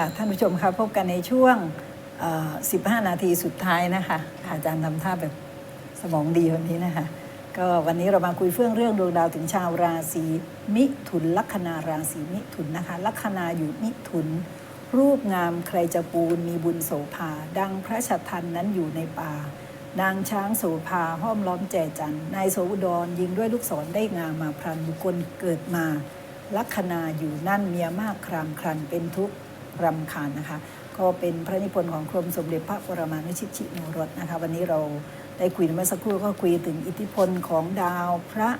ค่ะท่านผู้ชมคะพบกันในช่วง 15 นาทีสุดท้ายนะคะอาจารย์ทำท่าแบบสมองดีวันนี้นะคะ ก็วันนี้เรามาคุยเฟื่องเรื่องดวงดาวถึงชาวราศีมิถุนลัคนาราศีมิถุนนะคะ ลัคนาอยู่มิถุน รูปงามใครจะปูนมีบุญโสภา ดังพระชัทันนั้นอยู่ในป่า นางช้างโสภาห้อมล้อมแจจันนายโสอุดรยิงด้วยลูกศรได้งามมาพรันบุคคลเกิดมาลัคนาอยู่นั่นเมียมากครามครันเป็นทุกข์ รำคาญนะคะ ก็เป็นพระนิพนธ์ของกรมสมเด็จพระปรมานุชิตชิโนรสนะคะ วันนี้เราได้คุยเมื่อสักครู่ก็คุยถึงอิทธิพลของดาวพระ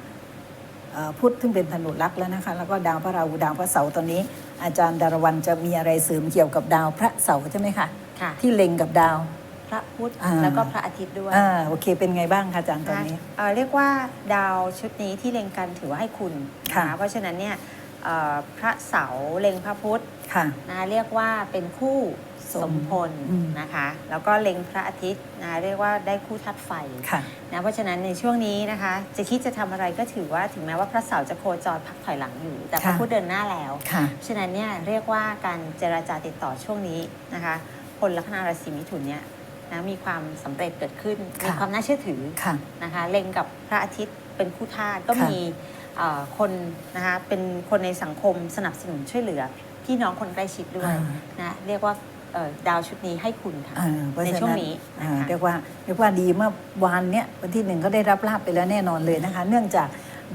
เอ่อพุธซึ่งเป็นธนุรักษ์แล้วนะคะ แล้วก็ดาวพระราหูดาวพระเสาร์ตอนนี้ อาจารย์ดารวันจะมีอะไรเสริมเกี่ยวกับดาวพระเสาร์ใช่ไหมคะค่ะ ที่เล็งกับดาวพระพุธอ่าแล้วก็พระอาทิตย์ด้วยอ่าโอเค เป็นไงบ้างคะอาจารย์ตอนนี้ะเอ่อเรียกว่าดาวชุดนี้ที่เล็งกันถือว่าให้คุณค่ะนเพราะฉะนั้นเนี่ยเอ่อ พระเสาร์เล็งพระพุธค่ะ นะเรียกว่าเป็นคู่สมสมพลอืม นะคะ แล้วก็เล็งพระอาทิตย์นะเรียกว่าได้คู่ธาตุไฟค่ะ นะเพราะฉะนั้นในช่วงนี้นะคะ จะคิดจะทำอะไรก็ถือว่าถึงแม้ว่าพระเสาร์จะโคจรพักถอยหลังอยู่ แต่พระค่ะ พุธเดินหน้าแล้ว ค่ะ ฉะนั้นเนี่ยเรียกว่าการเจราจาติดต่อช่วงนี้นะคะคนลัคนาราศีมิถุนเนี่ยนะมีความสำเร็จเกิดขึ้น ค่ะ มีความน่าเชื่อถือค่ะ นะคะเล็งกับพระอาทิตย์ เป็นคู่ธาตุก็ค่ะ มีเอ่อคนนะคะเป็นคนในสังคมสนับสนุนช่วยเหลือ พี่น้องคนใกล้ชิดด้วยอ่านะเรียกว่าเอ่อดาวชุดนี้ให้คุณค่ะ อ่าเพราะในฉะช่วงนี้อ่านะคะเรียกว่าเรียกว่าดีเมื่อวานเนี้ยวันที่หนึ่งก็ได้รับลาบไปแล้วแน่นอนเลยนะคะ เนื่องจาก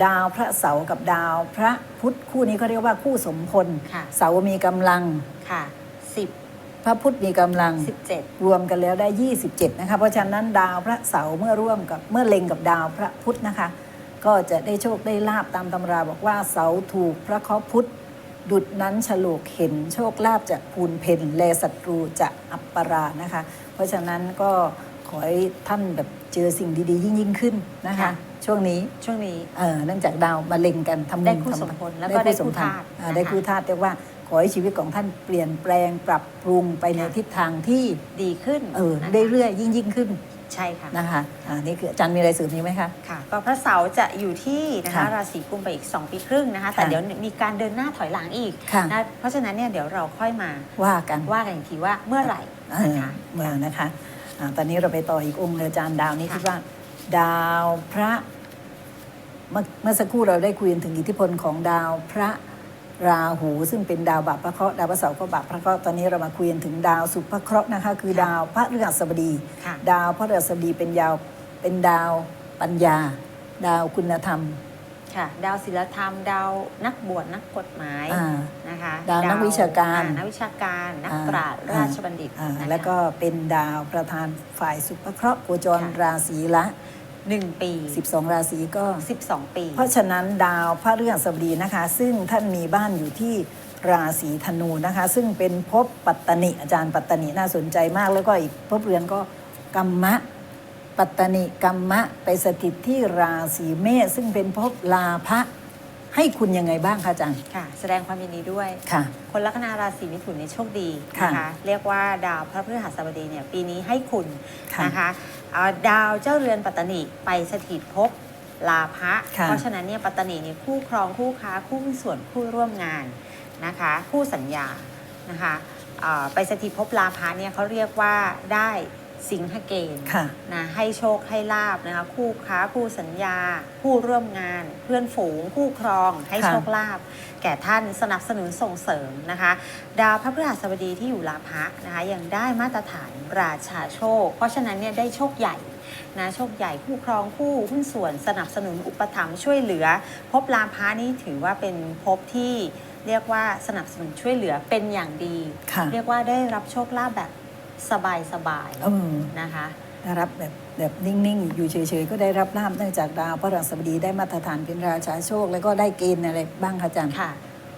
ดาวพระเสาร์กับดาวพระพุธคู่นี้เขาเรียกว่าคู่สมพล ค่ะเสาร์มีกำลัง ค่ะสิบพระพุธมีกำลัง สิบเจ็ด รวมกันแล้วได้ 27 นะคะ เพราะฉะนั้นดาวพระเสาร์เมื่อร่วมกับเมื่อเล็งกับดาวพระพุธนะคะ ก็จะได้โชคได้ลาบตามตำราบอกว่าเสาถูกพระเคราะห์พุธดุดนั้นฉลกเห็นโชคลาภจะพูนเพนแลศัตรูจะอัปปรานะคะ เพราะฉะนั้นก็ขอให้ท่านแบบเจอสิ่งดีๆ ยิ่งยิ่งๆขึ้นนะคะ ค่ะ ช่วงนี้ช่วงนี้ เอ่อเนื่องจากดาวมาเล็งกันทำบุญได้คู่ทำสมพลแล้วก็ได้คู่ธาตุอ่านะคะได้คู่ธาตุเรียกว่าขอให้ชีวิตของท่านเปลี่ยนแปลงปรับปรุงไปในค่ะทิศทางที่ ดีขึ้นเออนะคะได้เรื่อยยิ่งยิ่งขึ้น ใช่ค่ะนะคะอ่านี่คืออาจารย์มีอะไรเสริมนี้ไหมคะ ค่ะ ก็พระเสาร์จะอยู่ที่นะคะค่ะราศีกุมไปอีก 2 ปีครึ่งนะคะ แต่ค่ะเดี๋ยวมีการเดินหน้าถอยหลังอีกค่ะ นะเพราะฉะนั้นเนี่ยเดี๋ยวเราค่อยมาว่ากันว่ากันอีกทีว่าเมื่อไหร่เอนะอคะ เมื่อนะคะอ่าตอนนี้เราไปต่ออีกองค์เลยอาจารย์ดาวนี้ค่ะ คิดว่า ดาวพระเมื่อเมื่อสักครู่เราได้คุยถึงอิทธิพลของดาวพระ ราหูซึ่งเป็นดาวบาปพระเคราะห์ดาวพระเสาร์ก็บาปพระเคราะห์ตอนนี้เรามาคุยกันถึงดาวสุภเคราะห์นะคะ คือค่ะดาวพระฤหัสบดี ค่ะดาวพระฤหัสบดีเป็นยาวเป็นดาวปัญญา ดาวคุณธรรมค่ะ ดาวศิลธรรม ดาวนักบวชนักกฎหมายอ่า นะคะดาวนักวิชาการ อ่นักวิชาการนักอ่าปราชญ์ราชบัณฑิตอ่านะคะ แล้วก็เป็นดาวประธานฝ่ายสุภเคราะห์โคจรค่ะ ราศีละ หนึ่งปี 12 ราศีก็ 12 ปี เพราะฉะนั้นดาวพระฤหัสบดีนะคะ ซึ่งท่านมีบ้านอยู่ที่ราศีธนูนะคะ ซึ่งเป็นภพปัตตนิอาจารย์ปัตตนิน่าสนใจมาก แล้วก็อีกภพเรือนก็กัมมะ ปัตตนิกัมมะไปสถิตที่ราศีเมษซึ่งเป็นภพลาภะให้คุณยังไงบ้างคะอาจารย์ค่ะ แสดงความยินดีด้วยค่ะ คนลัคนาราศีมิถุนในโชคดีค่ะนะคะ เรียกว่าดาวพระพฤหัสบดีเนี่ยปีนี้ให้คุณค่ะนะคะ อ่าดาวเจ้าเรือนปัตตนิไปสถิตภพลาภะค่ะ เพราะฉะนั้นเนี่ยปัตตนิเนี่ยคู่ครองคู่ค้าคู่หุ้นส่วนคู่ร่วมงานนะคะคู่สัญญานะคะอ่าไปสถิตภพลาภะเนี่ยเขาเรียกว่าได้ สิงหเกณฑ์ค่ะ นะให้โชคให้ลาบนะคะคู่ค้าคู่สัญญาคู่ร่วมงาน เพื่อนฝูง คู่ครอง ให้ค่ะ โชคลาภแก่ท่านสนับสนุนส่งเสริมนะคะ ดาวพระพฤหัสบดีที่อยู่ลาภะนะคะยังได้มาตรฐานราชาโชค เพราะฉะนั้นเนี่ยได้โชคใหญ่นะโชคใหญ่คู่ครองคู่หุ้นส่วนสนับสนุนอุปถัมภ์ช่วยเหลือภพลาภะนี่ถือว่าเป็นภพที่เรียกว่าสนับสนุนช่วยเหลือเป็นอย่างดี ค่ะ เรียกว่าได้รับโชคลาภแบบ สบายเออๆนะคะได้รับแบบแบบนิ่ง ๆ อยู่เฉย ๆ ก็ได้รับลาบเนื่องจากดาวพระฤหัสบดีได้มาตรฐานเป็นราชาโชค แล้วก็ได้เกณฑ์อะไรบ้างคะอาจารย์ ค่ะ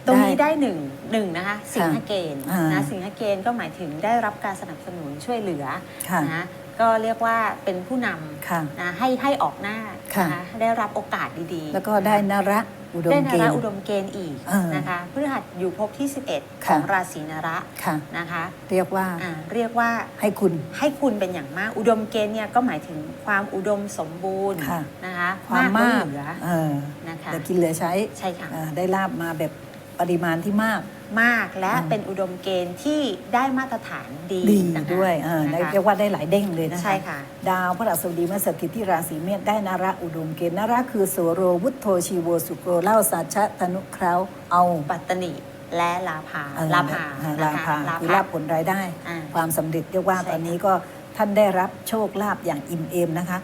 ตรงนี้ได้หนึ่งหนึ่งนะคะสิงหเกณฑ์อ่าน นะสิงหเกณฑ์ก็หมายถึงได้รับการสนับสนุนช่วยเหลือค่ะ นะก็เรียกว่าเป็นผู้นค่ะำนะให้ให้ออกหน้าค่ะ นะคะได้รับโอกาสดีๆแล้วก็ได้นระ อุดมได้เกนาณระฑ์ อุดมเกณฑ์อีกอ่านนะคะพฤหัสอยู่ภพที่ 11 ขค่ะ องราศีนระค่ะ นะคะเรียกว่าอ่าเรียกว่าให้คุณ ให้คุณเป็นอย่างมากอุดมเกณฑ์เนี่ยก็หมายถึงความอุดมสมบูรณ์ค่ะ นะคะความล้มากเหลือเออนะคะแต่กินเหลือใช้ใช่ค่ะอ่าได้ลาบมาแบบปริมาณที่มาก มาก และอืมเป็นอุดมเกณฑ์ที่ได้มาตรฐานดีดีต่างหากด้วยอ่านะคะ เรียกว่าได้หลายเด้งเลยนะคะใช่ค่ะ ดาวพระราชบดีมาสถิตที่ราศีเมษได้นาระอุดมเกณฑ์นาระคือโสโรวุฒโธชีโวสุโกเล่าสัชชะธนุเคราเอา ปัตตนิและลาภาเอ่อลาภาอ่นะลาคะภาคือลาภผลรายได้ อ่า ความสำเร็จเรียกว่าใช่ตอนนี้ก็ท่านได้รับโชคลาภอย่างอิ่มเอมนะคะ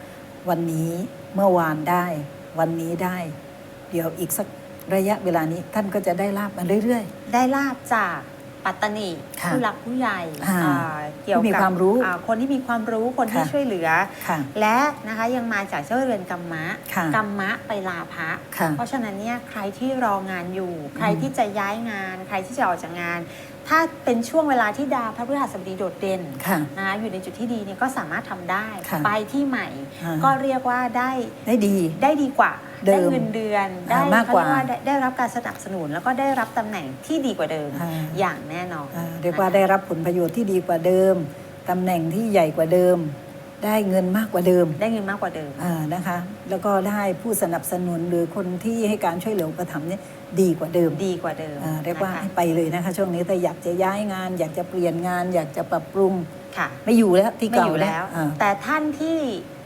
วันนี้เมื่อวานได้ วันนี้ได้ เดี๋ยวอีกสัก ระยะเวลานี้ท่านก็จะได้ลาบมาเรื่อย ได้ลาบจากปัตตนิค่ะผู้หลักผู้ใหญ่อ่าอ่าเกี่ยวผู้มีกับความรู้อ่าคนที่มีความรู้คนที่ค่ะ ช่วยเหลือ ๆ ค่ะ และนะคะยังมาจากเจ้าเรือนกรรมะค่ะกรรมะไปลาภะค่ะ เพราะฉะนั้นเนี่ยใครที่รองานอยู่ ใครอืมที่จะย้ายงาน ใครที่จะออกจากงาน ถ้าเป็นช่วงเวลาที่ดาวพระพฤหัสบดีโดดเด่นค่ะนะคะอยู่ในจุดที่ดีเนี่ยก็สามารถทำได้ ค่ะไปที่ใหม่ อ่า ก็เรียกว่าได้ได้ดี ได้ดีกว่า เดิได้มเงินเดือน อ่าได้มากกว่าเขเรียได้ได้รับการสนับสนุน แล้วก็ได้รับตำแหน่งที่ดีกว่าเดิมอ่า อย่างแน่นอนอ่าเรียกว่านะคะ ได้รับผลประโยชน์ที่ดีกว่าเดิมตำแหน่งที่ใหญ่กว่าเดิม ได้เงินมากกว่าเดิมได้เงินมากกว่าเดิมอ่านะคะ แล้วก็ได้ผู้สนับสนุนหรือคนที่ให้การช่วยเหลืออุปถัมภ์เนี่ยดีกว่าเดิมดีกว่าเดิมอ่าเรียกว่านะคะให้ไปเลยนะคะ ช่วงนี้แต่อยากจะย้ายงาน อยากจะเปลี่ยนงาน อยากจะปรับปรุงค่ะ ไม่อยู่แล้วที่ไม่เก่าอยู่แล้ว อ่า แต่ท่านที่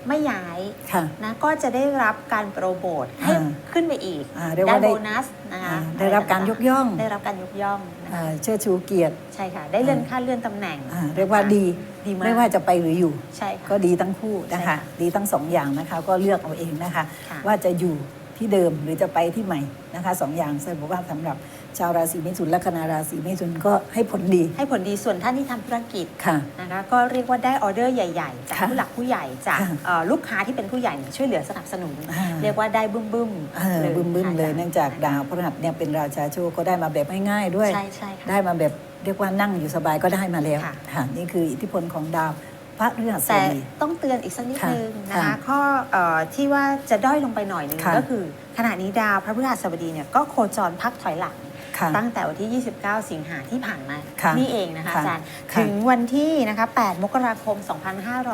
ไม่ย้ายค่ะ นะก็จะได้รับการโปรโมทให้อ่าขึ้นไปอีกอ่าเรียกว่าได้โบนัสนะคะอ่าได้รับการยกย่อง ได้รับการยกย่องนะคะอ่าเชิดชูเกียรติใช่ค่ะ ได้เลื่อนขั้นเลื่อนตำแหน่งอ่าเรียกว่าดี ดีมากไม่ว่าจะไปหรืออยู่ ใช่ค่ะ ก็ดีทั้งคู่นะใช่คะค่ะดีทั้งสองอย่างนะคะก็เลือกเอาเองนะคะ ค่ะ ว่าจะอยู่ที่เดิมหรือจะไปที่ใหม่นะคะสองอย่างแสดงว่าสำหรับ ชาวราศีเมถุนและคณะราศีเมถุนก็ให้ผลดี ให้ผลดีส่วนท่านที่ทำธุรกิจค่ะ นะคะก็เรียกว่าได้ออเดอร์ใหญ่ ๆ จากค่ะผู้หลักผู้ใหญ่จากค่ะเอ่อลูกค้าที่เป็นผู้ใหญ่เนี่ยช่วยเหลือสนับสนุน อ่า เรียกว่าได้บึ้มบึ้มเออบึ้มบึ้มๆเลยเนื่องจากดาวพฤหัสเนี่ยเป็นราชาโชคก็ได้มาแบบง่ายๆด้วย ใช่ใช่ค่ะ ได้มาแบบเรียกว่านั่งอยู่สบายก็ได้มาแล้วค่ะ ค่ะนี่คืออิทธิพลของดาวพระฤหัสบแต่ดี ต้องเตือนอีกสักนิดค่ะนึงนะคะค่ะข้อเอ่อที่ว่าจะด้อยลงไปหน่อยนึงค่ะก็คือขณะนี้ดาวพระพฤหัสบดีเนี่ยก็โคจรพักถอยหลังค่ะ ตั้งแต่วันที่ 29 สิงหาที่ผ่านมาค่ะนี่เองนะคะค่ะอาจารย์ค่ะถึงวันที่นะคะ8มกราคม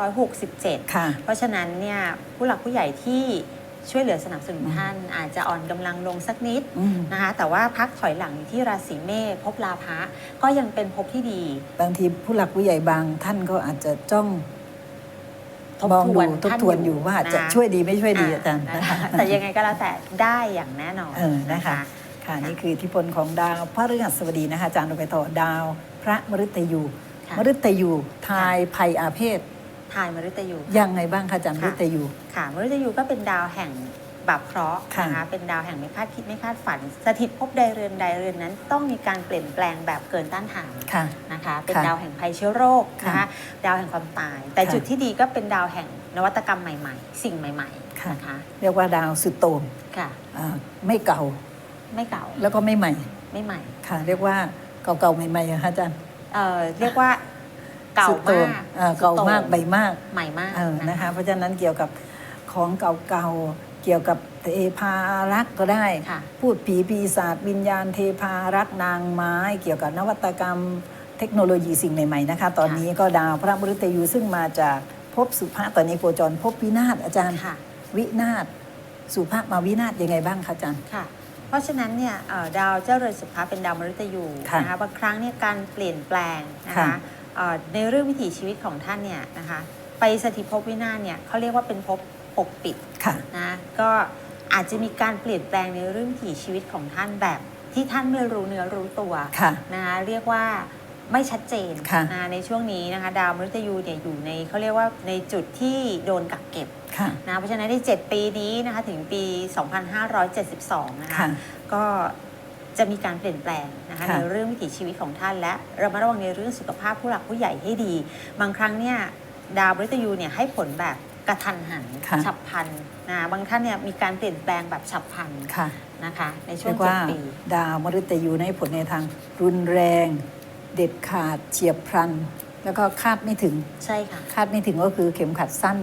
2567ค่ะเพราะฉะนั้นเนี่ยผู้หลักผู้ใหญ่ที่ช่วยเหลือสนับสนุนท่านอาจจะอ่อนกำลังลงสักนิดอืมนะคะแต่ว่าพักถอยหลังอยู่ที่ราศีเมษภพลาภะก็ยังเป็นภพที่ดี บางทีผู้หลักผู้ใหญ่บางท่านก็อาจจะจ้องทบมองทดูวนทบทวนอยู่ว่าจะนช่วยดีไม่ช่วยดีอาจารย์นะนะคะแต่ยังไงก็แล้วแต่ได้อย่างแน่นอนเออนะคะ ค่ะนี่คืออิทธิพลของดาวพระฤหัสบดีนะคะอาจารย์เราไปต่อดาว พระมฤตยูค่ะ มฤตยูทายภัยอาเพศทายมฤตยู ยังไงบ้างคะอาจารย์มค่ะ ฤตยู ค่ะมฤตยูก็เป็นดาวแห่งบาปเคราะห์ค่ะนะคะเป็นดาวแห่งไม่คาดคิดไม่คาดฝัน สถิตภพใดเรือนใดเรือนนั้น ต้องมีการเปลี่ยนแปลงแบบเกินต้านทานค่ะ นะคะ เป็นค่ะดาวแห่งภัยเชื้อโรคนะคะค่ะดาวแห่งความตาย แต่ค่ะ จุดที่ดีก็เป็นดาวแห่งนวัตกรรมใหม่ ๆ สิ่งใหม่ค่ะๆนะคะเรียกว่าดาวสุดโต่งค่ะ อ่าไม่เก่า ไม่เก่าแล้วก็ไม่ใหม่ไม่ใหม่ค่ะ เรียกว่าเก่าๆใหม่ๆอะคะอาจารย์เอ่อเรียกว่าเก่าสุดโต่มางกอ่าเก่าสุดโต่งมากใบมากใหม่มากเออนะคะเพราะฉะนั้นเกี่ยวกับของเก่าๆเกี่ยวกับเทพารักษ์ก็ได้ ค่ะ พูดผีปีศาจวิญญาณเทพารักษ์นางไม้ เกี่ยวกับนวัตกรรมเทคโนโลยีสิ่งใหม่ๆนะคะ ตอนนี้ก็ดาวพระมฤตยูซึ่งมาจากภพสุภาตอนนี้โคจรภพวินาศอาจารย์ค่ะ วินาศสุภาพมาวินาศยังไงบ้างคะอาจารย์ ค่ะ เพราะฉะนั้นเนี่ยเอ่อดาวเจ้าเรือนสุภาเป็นดาวมฤตยูค่ะนะคะบางครั้งเนี่ยการเปลี่ยนแปลงนะค่ะคะเอ่อในเรื่องวิถีชีวิตของท่านเนี่ยนะคะไปสถิตภพวินาศเนี่ยเขาเรียกว่าเป็นภพปกปิดค่ะนะก็อาจจะมีการเปลี่ยนแปลงในเรื่องวิถีชีวิตของท่านแบบที่ท่านไม่รู้เนื้อรู้ตัวค่ะนะคะเรียกว่า ไม่ชัดเจนค่ะนะในช่วงนี้นะคะดาวมฤตยูเนี่ยอยู่ในเขาเรียกว่าในจุดที่โดนกักเก็บค่ะนะเพราะฉะนั้นใน 7 ปีนี้นะคะถึงปี 2572 นะคะค่ะก็จะมีการเปลี่ยนแปลงนะคะค่ะในเรื่องวิถีชีวิตของท่าน และระมัดระวังในเรื่องสุขภาพผู้หลักผู้ใหญ่ให้ดี บางครั้งเนี่ยดาวมฤตยูเนี่ยให้ผลแบบกระทันหันค่ะฉับพลันนะบางท่านเนี่ยมีการเปลี่ยนแปลงแบบฉับพลันค่ะนะคะ ในช่วเรีงยกว่า7ปี ดาวมฤตยูในผลในทางรุนแรง เด็ดขาดเฉียบพลัน แล้วก็คาดไม่ถึง ใช่ค่ะ คาดไม่ถึงก็คือเข็มขัดสั้น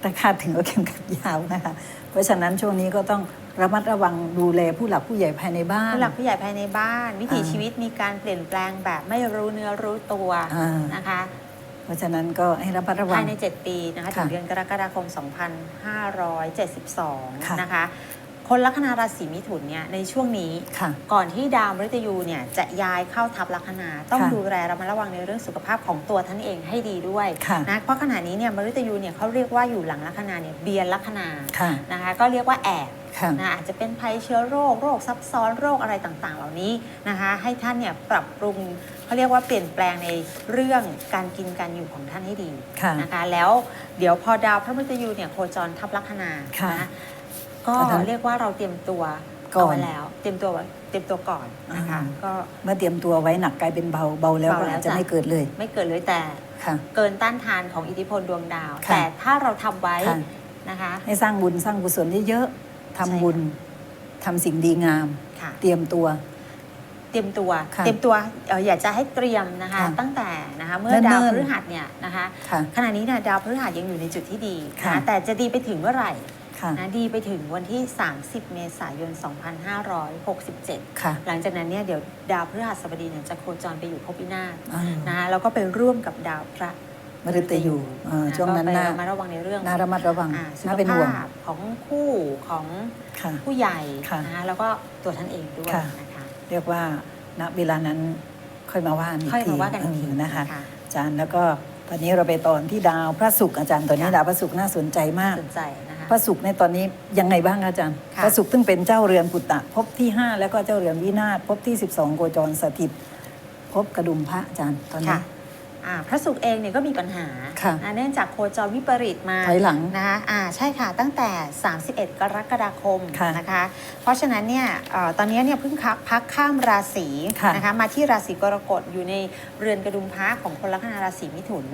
แต่คาดถึงก็เข็มขัดยาวนะคะ เพราะฉะนั้นช่วงนี้ก็ต้องระมัดระวังดูแลผู้หลักผู้ใหญ่ภายในบ้าน ผู้หลักผู้ใหญ่ภายในบ้าน วิถีอ่าชีวิตมีการเปลี่ยนแปลงแบบไม่รู้เนื้อรู้ตัวอ่านะคะ เพราะฉะนั้นก็ให้ระมัดระวัภางยใน 7 ปีนะคะค่ะถึงเดือนกรกฎาคม 2572ค่ะนะคะผ คนลัคนาราศีมิถุนเนี่ยในช่วงนี้ ค่ะ ก่อนที่ดาวมฤตยูเนี่ยจะย้ายเข้าทับลัคนา ต้องค่ะดูแลระมัดระวังในเรื่องสุขภาพของตัวท่านเองให้ดีด้วยค่ะนะเพราะขณะนี้เนี่ยมฤตยูเนี่ยเขาเรียกว่าอยู่หลังลัคนาเนี่ยเบียนลัคนาค่ะ นะคะก็เรียกว่าแอบ ค่ะ นะอาจจะเป็นภัยเชื้อโรคโรคซับซ้อนโรคอะไรต่างๆ เหล่านี้นะคะให้ท่านเนี่ยปรับปรุงเขาเรียกว่าเปลี่ยนแปลงในเรื่องการกินการอยู่ของท่านให้ดีค่ะ นะคะแล้วเดี๋ยวพอดาวพระมฤตยูเนี่ยโคจรทับลัคนาค่ะ นะ ก็ก็ทั้งเรียกว่าเราเตรียมตัวก่อนเอาไว้แล้ว เตรียมตัวไว้เตรียมตัวก่อนนะคะอ่า ก็เมื่อเตรียมตัวไว้หนักกลายเป็นเบาเบาแล้วเบาก็แล้วอาจจะจ้ะไม่เกิดเลยไม่เกิดเลยแต่ค่ะ เกินต้านทานของอิทธิพลดวงดาว ค่ะ แต่ถ้าเราทำไว้ค่ะ นะคะ ให้สร้างบุญสร้างกุศลเยอะๆทำใช่ค่ะบุญทำสิ่งดีงาม ค่ะ เตรียมตัว เตรียมตัว ค่ะเตรียมตัวเอ่ออยากจะให้เตรียมนะคะ ค่ะตั้งแต่นะคะเมื่อเนิ่นๆดาวพฤหัสเนี่ยนะคะ ค่ะ ขณะนี้เนี่ยดาวพฤหัสยังอยู่ในจุดที่ดีค่ะ นะแต่จะดีไปถึงเมื่อไหร่ ค่ะ นะดีไปถึงวันที่ 30 เมษายน 2567 ค่ะหลังจากนั้นเนี่ยเดี๋ยวดาวพฤหัสบดีเนี่ยจะโคจรไปอยู่ภพวินาศอ่านะคะแล้วก็ไปร่วมกับดาวพระมฤตยูเอ่อช่วงนั้นก็น่าไประมัดระวังในเรื่องน่าระมัดระวังอ่าสุน่าขเป็นห่วงภาพของคู่ของค่ะ ผู้ใหญ่ค่ะนะคะแล้วก็ตัวท่านเองด้วยค่ะ นะคะเรียกว่าณเวลานั้นค่อยมาว่ากันอีกค่อยทีมาว่ากันอีกทีเออนะคะค่ะอาจารย์แล้วก็ตอนนี้เราไปตอนที่ดาวพระศุกร์อาจารย์ตอนนี้ค่ะดาวพระศุกร์น่าสนใจมาก สนใจนะคะ พระศุกร์ในตอนนี้ยังไงบ้างคะอาจารย์ค่ะพระศุกร์ซึ่งเป็นเจ้าเรือนปุตตะภพที่ 5 แล้วก็เจ้าเรือนวินาศภพที่ 12โคจรสถิตภพกระดุมพระอาจารย์ตอนนี้ค่ะ อ่าพระศุกร์เองเนี่ยก็มีปัญหาค่ะนะเนื่องจากโคจรวิปริตมาถอยหลังนะคะอ่าใช่ค่ะตั้งแต่ 31 กรกฎาคมค่ะนะคะ เพราะฉะนั้นเนี่ยเอ่อตอนนี้เนี่ยเพิ่งพักข้ามราศีค่ะนะคะมาที่ราศีกรกฎอยู่ในเรือนกระดุมพระของคนลัคนาราศีมิถุน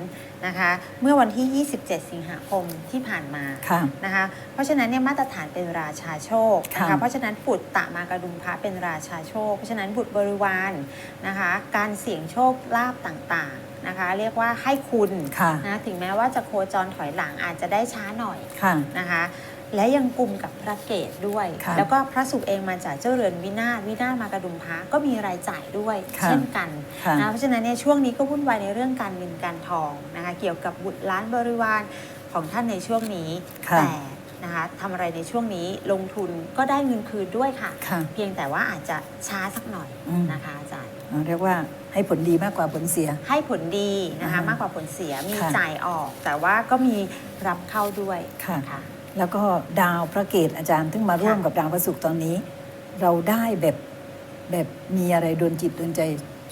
นะคะเมื่อวันที่ 27 สิงหาคมที่ผ่านมาค่ะ นะคะเพราะฉะนั้นเนี่ยมาตรฐานเป็นราชาโชคนะค่ะ คะเพราะฉะนั้นปุตตะมากระดุมพระเป็นราชาโชค เพราะฉะนั้นบุตรบริวารนะคะการเสี่ยงโชคลาภต่างๆ นะคะ เรียกว่าให้คุณค่ะนะถึงแม้ว่าจะโคจรถอยหลังอาจจะได้ช้าหน่อยค่ะนะคะ และยังกลุ่มกับพระเกตด้วย ค่ะแล้วก็พระศุกร์เองมาจากเจ้าเรือนวินาศวินาศมากระดุมพระก็มีรายจ่ายด้วย ค่ะเช่นกันค่ะ นะเพราะฉะนั้นเนี่ยช่วงนี้ก็วุ่นวายในเรื่องการเงินการทองนะคะเกี่ยวกับบุตรล้านบริวารของท่านในช่วงนี้ ค่ะแต่นะคะทำอะไรในช่วงนี้ลงทุนก็ได้เงินคืนด้วยค่ะ ค่ะ เพียงแต่ว่าอาจจะช้าสักหน่อยอืม นะคะอาจารย์อ่าเรียกว่า ให้ผลดีมากกว่าผลเสีย ให้ผลดีนะคะอ่ามมากกว่าผลเสียมีค่ะ จ่ายออก แต่ว่าก็มีรับเข้าด้วยค่ะนแล้วก็ดาวพระเกตอาจารย์ซึ่งมาร่วมค่ะ กับดาวพระศุกร์ตอนนี้ เราได้แบบแบบมีอะไรโดนจิตโดนใจ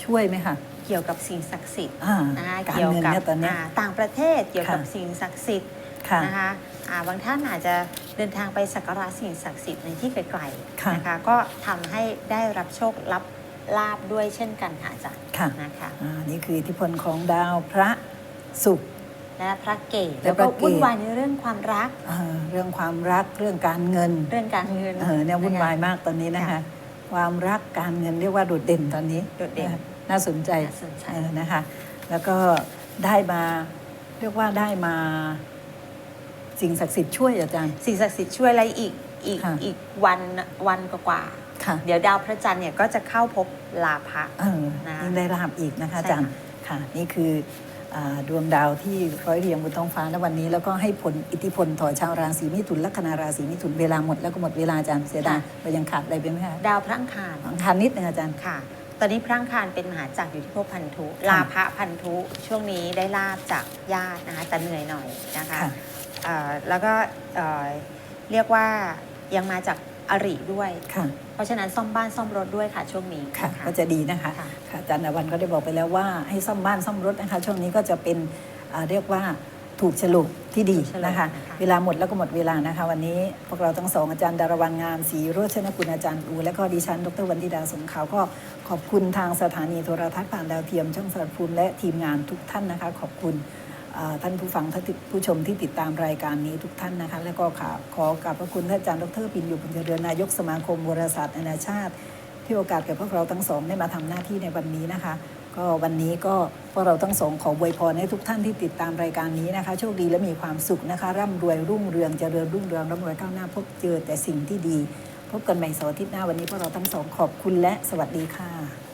ช่วยไหมคะเกี่ยวกับสิ่งศักดิ์สิทธิ์อ่านะคะการเกี่ยวเงินกัเนี่ยตอนเนี้ยาต่างประเทศเกี่ยวกับค่ะ สิ่งศักดิ์สิทธิ์ค่ะ นะคะอ่าบางท่านอาจจะเดินทางไปสักการะสิ่งศักดิ์สิทธิ์ในที่ไกลค่ะๆนะคะก็ทำให้ได้รับโชครับ ลาบด้วยเช่นกันค่ะอาจารย์ค่ะนะคะอ่านี่คืออิทธิพลของดาวพระศุกร์ และพระเกศและแล้วก็พระเกศ วุ่นวายในเรื่องความรักอ่าเรื่องความรักเรื่องการเงินเรื่องการเงินเออเนี่ยวุ่นวายมากตอนนี้นะคะ ค่ะความรักการเงินเรียกว่าโดดเด่นตอนนี้โดดเด่นะน่าสนใจน่าสนใจ เออนะคะ แล้วก็ได้มาเรียกว่าได้มาสิ่งศักดิ์สิทธิ์ช่วยอาจารย์ สิ่งศักดิ์สิทธิ์ช่วยอะไรอีกอีกค่ะ อีกวันวันกว่า ค่ะๆเดี๋ยวดาวพระจันทร์เนี่ยก็จะเข้าพบลาภะเออนะ ยิ่งได้ลาบอีกนะคะใช่อาจารย์ค่ะ นี่คืออาดวงดาวที่ร้อยเรียงบนท้องฟ้าในวันนี้ แล้วก็ให้ผลอิทธิพลต่อชาวราศีมิถุนลัคนาราศีมิถุนเวลาหมดแล้วก็หมดเวลาอาจารย์เสียดายเรายังขาดอะไรไปไหมคะดาวพระอังคารอังคารนิดนึงอาจารย์ ค่ะ ตอนนี้พระอังคารเป็นมหาจักรอยู่ที่ภพพันธุค่ะลาภะพันธุช่วงนี้ได้ลาบจากญาตินะคะแต่เหนื่อยหน่อยนะคะค่ะ เอ่อแล้วก็เอ่อเรียกว่ายังมาจากอริด้วย ค่ะเพ ราะฉะนั้นซ่อมบ้านซ่อมรถด้วยค่ะช่วงนี้ ค่ะนก็จะดีนะคะค่ะ ค่ะอาจารย์อวันก็ได้บอกไปแล้วว่าให้ซ่อมบ้านซ่อมรถนะคะ ช่วงนี้ก็จะเป็นอ่าเรียกว่าถูกฉลุที่ดีถูกฉลุนะคะนะคะ เวลาหมดแล้วก็หมดเวลานะคะ วันนี้พวกเราทั้งสองอาจารย์ดารวันงามศรีโรจนกุลอาจารย์อูและก็ดิฉันดรวันธิดาสงขาวก็ขอบคุณทางสถานีโทรทัศน์ผ่านดาวเทียมช่องสารภูมิและทีมงานทุกท่านนะคะ ขอบคุณอ่า ท่านผู้ฟังท่านผู้ชมที่ติดตามรายการนี้ทุกท่านนะคะ และก็ขอขอกราบพระคุณท่านอาจารย์ดรปินอยู่บุญเจริญนายกสมาคมวารศาสตร์นานาชาติ ที่โอกาสแก่พวกเราทั้งสองได้มาทำหน้าที่ในวันนี้นะคะ ก็วันนี้ก็พวกเราทั้งสองขออวยพรให้ทุกท่านที่ติดตามรายการนี้นะคะ โชคดีและมีความสุขนะคะ ร่ำรวยรุ่งเรืองเจริญรุ่งเรืองร่ำรวยก้าวหน้าพบเจอแต่สิ่งที่ดี พบกันใหม่เสาร์อาทิตย์หน้าวันนี้พวกเราทั้งสองขอบคุณและสวัสดีค่ะ